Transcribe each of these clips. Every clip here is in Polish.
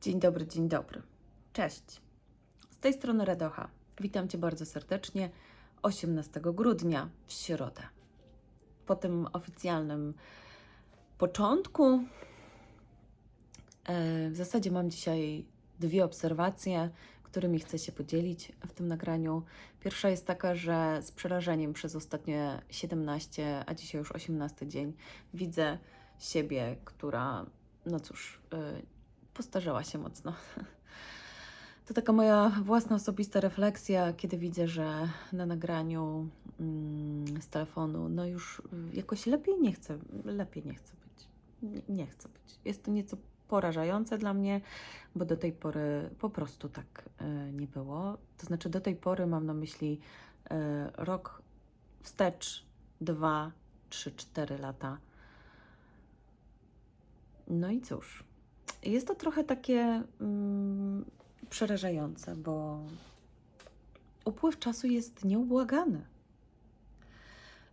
Dzień dobry, dzień dobry. Cześć. Z tej strony Radocha. Witam Cię bardzo serdecznie 18 grudnia w środę. Po tym oficjalnym początku, e, w zasadzie mam dzisiaj dwie obserwacje, którymi chcę się podzielić w tym nagraniu. Pierwsza jest taka, że z przerażeniem przez ostatnie 17, a dzisiaj już 18 dzień widzę siebie, która, no cóż, e, postarzała się mocno. To taka moja własna osobista refleksja, kiedy widzę, że na nagraniu mm, z telefonu, no już jakoś lepiej nie chcę, lepiej nie chcę być. Nie, nie chcę być. Jest to nieco porażające dla mnie, bo do tej pory po prostu tak y, nie było. To znaczy, do tej pory mam na myśli y, rok wstecz, dwa, trzy, cztery lata. No i cóż, jest to trochę takie mm, przerażające, bo upływ czasu jest nieubłagany.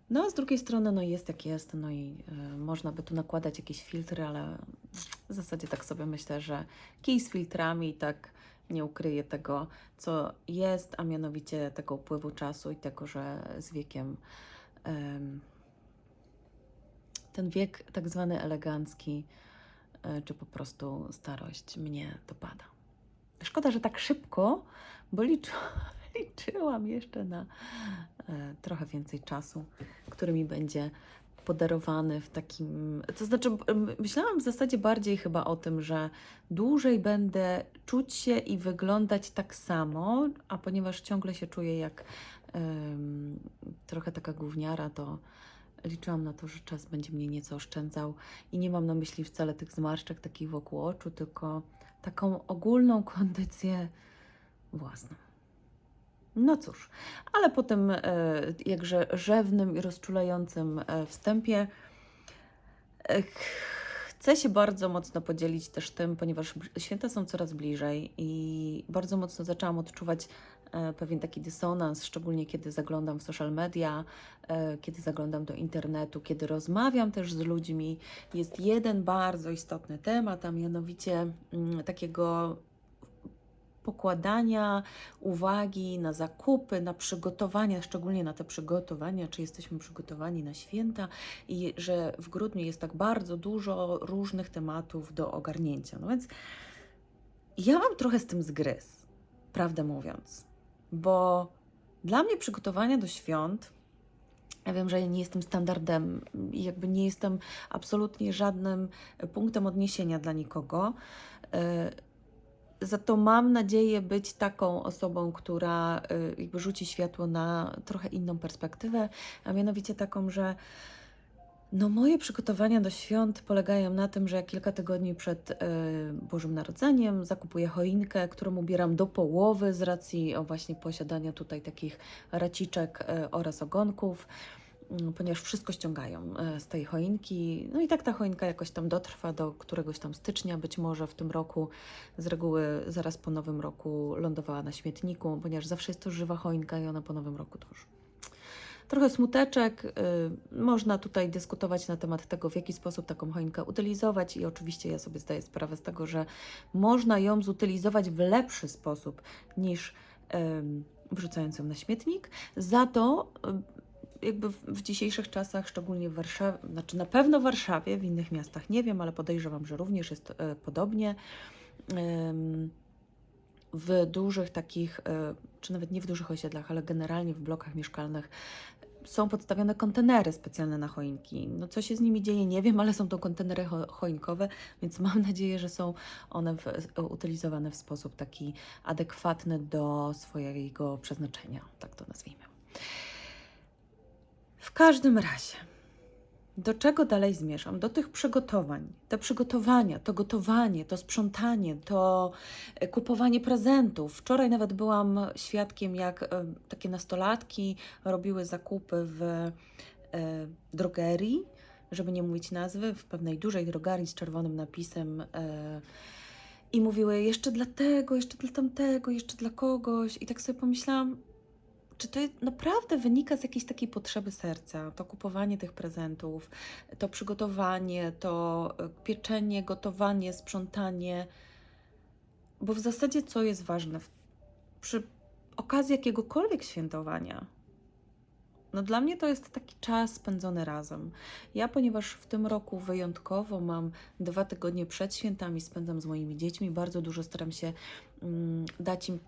No a z drugiej strony, no jest jak jest, no i y, można by tu nakładać jakieś filtry, ale w zasadzie tak sobie myślę, że kij z filtrami tak nie ukryje tego, co jest, a mianowicie tego upływu czasu i tego, że z wiekiem em, ten wiek tak zwany elegancki, czy po prostu starość mnie dopada. Szkoda, że tak szybko, bo liczy, liczyłam jeszcze na e, trochę więcej czasu, który mi będzie podarowany w takim. To znaczy, myślałam w zasadzie bardziej chyba o tym, że dłużej będę czuć się i wyglądać tak samo, a ponieważ ciągle się czuję jak em, trochę taka gówniara, to liczyłam na to, że czas będzie mnie nieco oszczędzał i nie mam na myśli wcale tych zmarszczek takich wokół oczu, tylko taką ogólną kondycję własną. No cóż, ale po tym e, jakże rzewnym i rozczulającym e, wstępie e, chcę się bardzo mocno podzielić też tym, ponieważ święta są coraz bliżej i bardzo mocno zaczęłam odczuwać pewien taki dysonans, szczególnie kiedy zaglądam w social media, e, kiedy zaglądam do internetu, kiedy rozmawiam też z ludźmi. Jest jeden bardzo istotny temat, a mianowicie mm, takiego pokładania uwagi na zakupy, na przygotowania, szczególnie na te przygotowania, czy jesteśmy przygotowani na święta i że w grudniu jest tak bardzo dużo różnych tematów do ogarnięcia. No więc ja mam trochę z tym zgryz, prawdę mówiąc, bo dla mnie przygotowania do świąt ja wiem, że nie jestem standardem i jakby nie jestem absolutnie żadnym punktem odniesienia dla nikogo. E, Za to mam nadzieję być taką osobą, która e, jakby rzuci światło na trochę inną perspektywę, a mianowicie taką, że no moje przygotowania do świąt polegają na tym, że kilka tygodni przed e, Bożym Narodzeniem zakupuję choinkę, którą ubieram do połowy z racji o właśnie posiadania tutaj takich raciczek e, oraz ogonków, mm, ponieważ wszystko ściągają e, z tej choinki. No i tak ta choinka jakoś tam dotrwa do któregoś tam stycznia, być może w tym roku. Z reguły zaraz po nowym roku lądowała na śmietniku, ponieważ zawsze jest to żywa choinka i ona po nowym roku to już trochę smuteczek. y, Można tutaj dyskutować na temat tego, w jaki sposób taką choinkę utylizować, i oczywiście ja sobie zdaję sprawę z tego, że można ją zutylizować w lepszy sposób niż wrzucając ją na śmietnik. Za to y, jakby w, dzisiejszych czasach, szczególnie w Warszawie, znaczy na pewno w Warszawie, w innych miastach nie wiem, ale podejrzewam, że również jest e, podobnie. W dużych takich, e, czy nawet nie w dużych osiedlach, ale generalnie w blokach mieszkalnych są podstawione kontenery specjalne na choinki. No co się z nimi dzieje, nie wiem, ale są to kontenery cho- choinkowe, więc mam nadzieję, że są one w, utylizowane w sposób taki adekwatny do swojego przeznaczenia, tak to nazwijmy. W każdym razie, do czego dalej zmierzam? Do tych przygotowań. Te przygotowania, to gotowanie, to sprzątanie, to e, kupowanie prezentów. Wczoraj nawet byłam świadkiem, jak e, takie nastolatki robiły zakupy w e, drogerii, żeby nie mówić nazwy, w pewnej dużej drogerii z czerwonym napisem. I mówiły jeszcze dla tego, jeszcze dla tamtego, jeszcze dla kogoś. I tak sobie pomyślałam, czy to naprawdę wynika z jakiejś takiej potrzeby serca, to kupowanie tych prezentów, to przygotowanie, to e, pieczenie, gotowanie, sprzątanie. Bo w zasadzie co jest ważne? Przy okazji jakiegokolwiek świętowania, no dla mnie to jest taki czas spędzony razem. Ja, ponieważ w tym roku wyjątkowo mam dwa tygodnie przed świętami, spędzam z moimi dziećmi, bardzo dużo staram się mm, dać im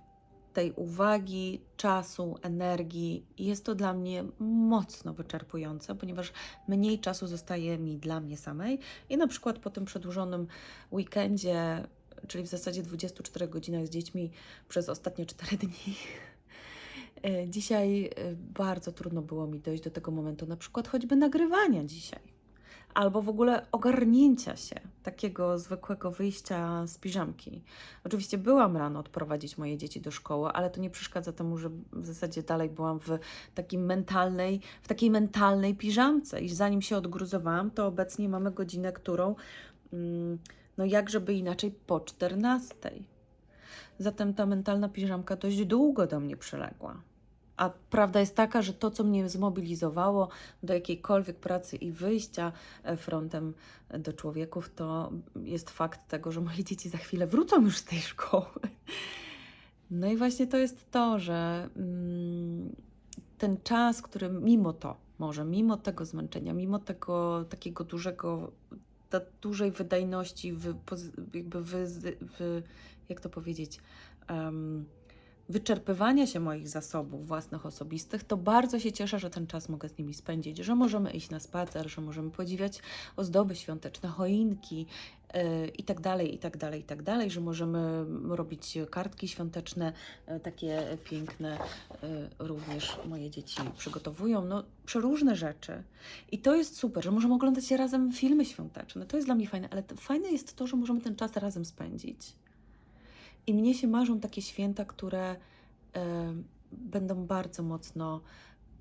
tej uwagi, czasu, energii. Jest to dla mnie mocno wyczerpujące, ponieważ mniej czasu zostaje mi dla mnie samej. I na przykład po tym przedłużonym weekendzie, czyli w zasadzie 24 godzinach z dziećmi przez ostatnie 4 dni, e, dzisiaj e, bardzo trudno było mi dojść do tego momentu, na przykład choćby nagrywania dzisiaj. Albo w ogóle ogarnięcia się, takiego zwykłego wyjścia z piżamki. Oczywiście byłam rano odprowadzić moje dzieci do szkoły, ale to nie przeszkadza temu, że w zasadzie dalej byłam w, takim mentalnej, w takiej mentalnej piżamce. I zanim się odgruzowałam, to obecnie mamy godzinę, którą, mm, no jak żeby inaczej, po 14. Zatem ta mentalna piżamka dość długo do mnie przyległa. A prawda jest taka, że to, co mnie zmobilizowało do jakiejkolwiek pracy i wyjścia e, frontem do człowieków, to jest fakt tego, że moje dzieci za chwilę wrócą już z tej szkoły. No i właśnie to jest to, że mm, ten czas, który mimo to, może mimo tego zmęczenia, mimo tego takiego dużego, ta dużej wydajności, jakby wy, wy, jak to powiedzieć, em, wyczerpywania się moich zasobów własnych, osobistych, to bardzo się cieszę, że ten czas mogę z nimi spędzić, że możemy iść na spacer, że możemy podziwiać ozdoby świąteczne, choinki yy, i tak dalej, i tak dalej, i tak dalej, że możemy robić kartki świąteczne, yy, takie piękne, yy, również moje dzieci przygotowują, no przeróżne rzeczy. I to jest super, że możemy oglądać razem filmy świąteczne, to jest dla mnie fajne, ale fajne jest to, że możemy ten czas razem spędzić. I mnie się marzą takie święta, które e, będą bardzo mocno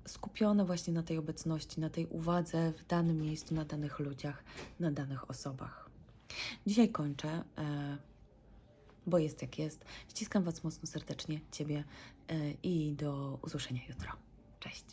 skupione właśnie na tej obecności, na tej uwadze w danym miejscu, na danych ludziach, na danych osobach. Dzisiaj kończę, e, bo jest jak jest. Ściskam Was mocno serdecznie, Ciebie e, i do usłyszenia jutro. Cześć.